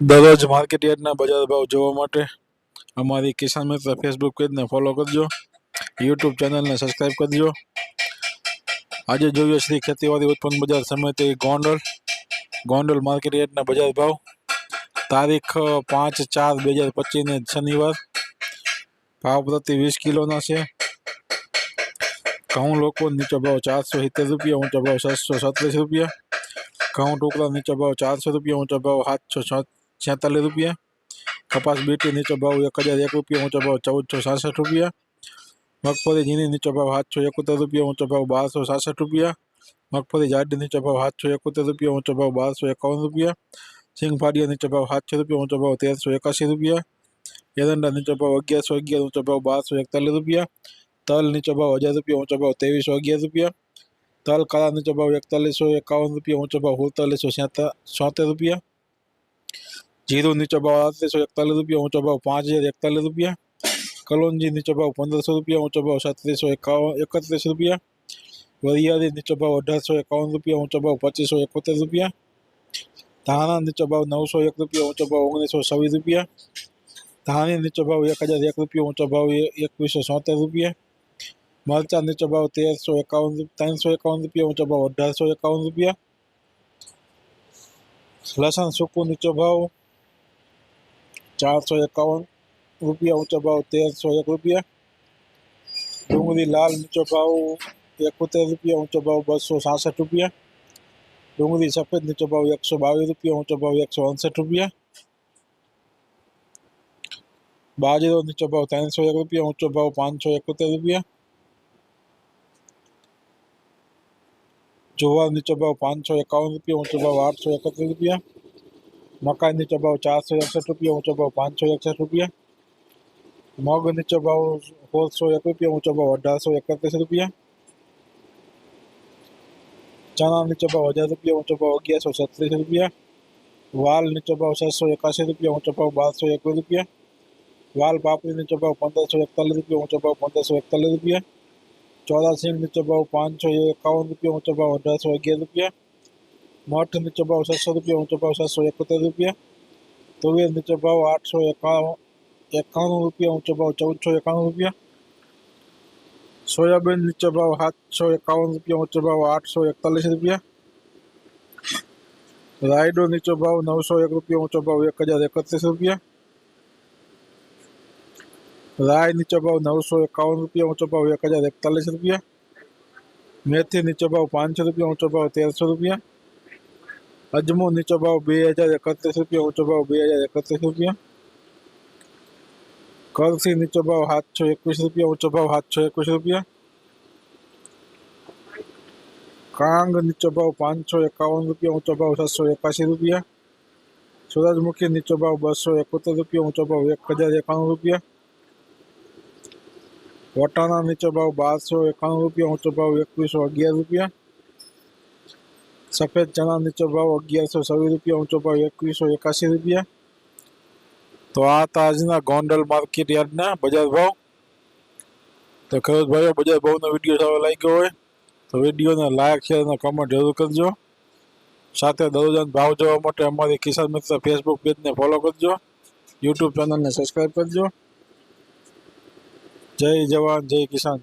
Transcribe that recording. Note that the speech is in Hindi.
દરરોજ માર્કેટ યાર્ડના બજાર ભાવ જોવા માટે અમારી કિસાન મિત્ર ફેસબુક પેજને ફોલો કરજો યુટ્યુબ ચેનલને સબસ્ક્રાઈબ કરજો આજે જોઈએ શ્રી ખેતીવાડી ઉત્પન્ન બજાર સમિતિ ગોંડલ ગોંડલ માર્કેટ યાર્ડના બજાર ભાવ તારીખ અ, પાંચ ચાર બે હજાર પચીસને શનિવાર ભાવ પ્રતિ વીસ કિલોના છે ઘઉં લોકો નીચો ભાવ ચારસો સિત્તેર રૂપિયા ઊંચો ભાવ સાતસો સત્રીસ રૂપિયા ઘઉં ટુકડા નીચો ભાવ ચારસો રૂપિયા ઊંચો ભાવ સાતસો છેતાલીસ રૂપિયા કપાસ બીટી નીચો ભાવ એક હજાર એક રૂપિયા ઊંચો ભાવ ચૌદસો સાસઠ રૂપિયા મગફળી ઝીણી નીચો ભાવ સાતસો એકોતેર રૂપિયા ઊંચો ભાવ બારસો સાસઠ રૂપિયા મગફળી જાડી નીચો ભાવ સાતસો એકોતેર રૂપિયા ઊંચો ભાવ બારસો એકાવન રૂપિયા સિંગ ફાડિયા નીચો ભાવ સાતસો રૂપિયા ઊંચો ભાવ તેરસો એકાસી રૂપિયા એરંડા નીચો ભાવ અગિયારસો અગિયાર ઊંચો ભાવ બારસો એકતાલીસ રૂપિયા તલ નીચો ભાવ હજાર રૂપિયા ઊંચો ભાવ ત્રેવીસો અગિયાર રૂપિયા તલ કાળા નીચો ભાવ એકતાલીસો એકાવન રૂપિયા ઊંચો ભાવ સુડતાલીસો છોતેર રૂપિયા ज़ीरो नीचे भाव आते सौ इकतालीस रुपया ऊँचा भाव पाँच हज़ार इकतालीस रुपया। कलोंजी नीचे भाव पंद्रह सौ रुपया ऊँचा भाव सत्रह सौ इक्यावन इकतीस रुपया। वरियाली नीचे भाव अठारह सौ इक्यावन रुपया ऊँचा भाव पच्चीस सौ इकहत्तर रुपया। धाना नीचे भाव नौ सौ एक रुपया ऊँचा भाव उन्नीस सौ छवीस रुपया। धानी नीचे भाव एक हज़ार एक रुपया ऊँचा भाव एकवीस सौ सत्तर रुपया। मरचा नीचे भाव तेरह सौ इक्यावन तीन सौ इक्यावन रुपया ऊँचा भाव अठारह सौ इक्यावन रुपया। लसन सुकू नीचे भाव चार सौ इक्यावन रुपया ऊँचा भाव, तेरह सौ एक रुपया। डूंगरी लाल नीचो भाव एकोतेर रुपया ऊँचा भाव बसो सासठ रुपया। डूंगरी सफ़ेद नीचो भाव, एक सौ बावीस रुपया ऊँचो भाव, एक सौ अड़सठ रुपया। बाजरो नीचो भाव, तीन सौ एक रुपया ऊँचो भाव, पाँच सौ इकोतेर रुपया। ज्वार नीचो भाव, पाँच सौ इक्यावन रुपया ऊँचो भाव, आठ सौ इकहत्तर रुपया। નીચો ભાવ ચારસો એકસઠ રૂપિયા ઊંચો ભાવ પાંચસો એકસઠ રૂપિયા મગ નીચો ભાવ સોળસો એક રૂપિયા ઊંચો ભાવ અઢારસો એકત્રીસ રૂપિયા ચણા નીચો ભાવ હજાર રૂપિયા ઊંચો ભાવ અગિયારસો છત્રીસ રૂપિયા વાલ નીચો ભાવ છસો એકાસી રૂપિયા ઊંચો ભાવ બારસો એકવીસ રૂપિયા વાલ પાપડી નીચો ભાવ પંદરસો એકતાલીસ રૂપિયા ઊંચો ભાવ પંદરસો એકતાલીસ રૂપિયા ચોરાસી નીચો ભાવ પાંચસો એકાવન રૂપિયા ઊંચો ભાવ અઢારસો અગિયાર રૂપિયા मठ नीचो भाव सात सौ रुपया ऊँचो भाव सात सौ इकहत्तर रुपया। तुवेर नीचो भाव आठ सौ एकावन एकाणु रुपया ऊँचो भाव चौदह सौ एकाणु रुपया। सोयाबीन नीचो भाव सात सौ एकावन रुपया ऊँचो भाव आठ सौ इकतालीस रुपया। राइडो नीचो भाव नौ सौ एक रुपया ऊँचो भाव एक हज़ार इकतीस रुपया। राय नीचो भाव नौ सौ इक्यावन रुपया ऊँचो भाव एक हज़ार इकतालीस रुपया। मेथी नीचो भाव पाँच सौ रुपया ऊँचो भाव तेरह सौ रुपया। અજમો નીચો ભાવ બે હજાર એકત્રીસ રૂપિયા ઊંચો ભાવ બે હજાર એકત્રીસ રૂપિયા કરસી નીચો ભાવ સાતસો એકવીસ રૂપિયા ઊંચો ભાવ સાતસો એકવીસ રૂપિયા કાંગ નીચો ભાવ પાંચસો એકાવન રૂપિયા ઊંચો ભાવ સાતસો એકાસી રૂપિયા સૂરજમુખી નીચો ભાવ બસો એકોતેર રૂપિયા ઊંચો ભાવ એક હજાર એકાણું રૂપિયા વટાણા નીચો ભાવ બારસો એકાણું રૂપિયા ઊંચો ભાવ એકવીસો અગિયાર રૂપિયા સફેદ ચણા નીચો ભાવ અગિયારસો છવ્વીસ રૂપિયા, ઊંચો ભાવ એકવીસો એકાસી રૂપિયા. તો આ હતા આજના ગોંડલ માર્કેટ યાર્ડના બજાર ભાવ. તો ખેડૂત ભાઈઓ, બજાર ભાવનો વીડિયો સારો લાગ્યો હોય તો વિડીયોને લાયક શેર અને કમેન્ટ જરૂર કરજો. સાથે દરરોજના ભાવ જોવા માટે અમારી કિસાન મિત્ર ફેસબુક પેજને ફોલો કરજો. યુટ્યુબ ચેનલને સબસ્ક્રાઈબ કરજો. જય જવાન, જય કિસાન.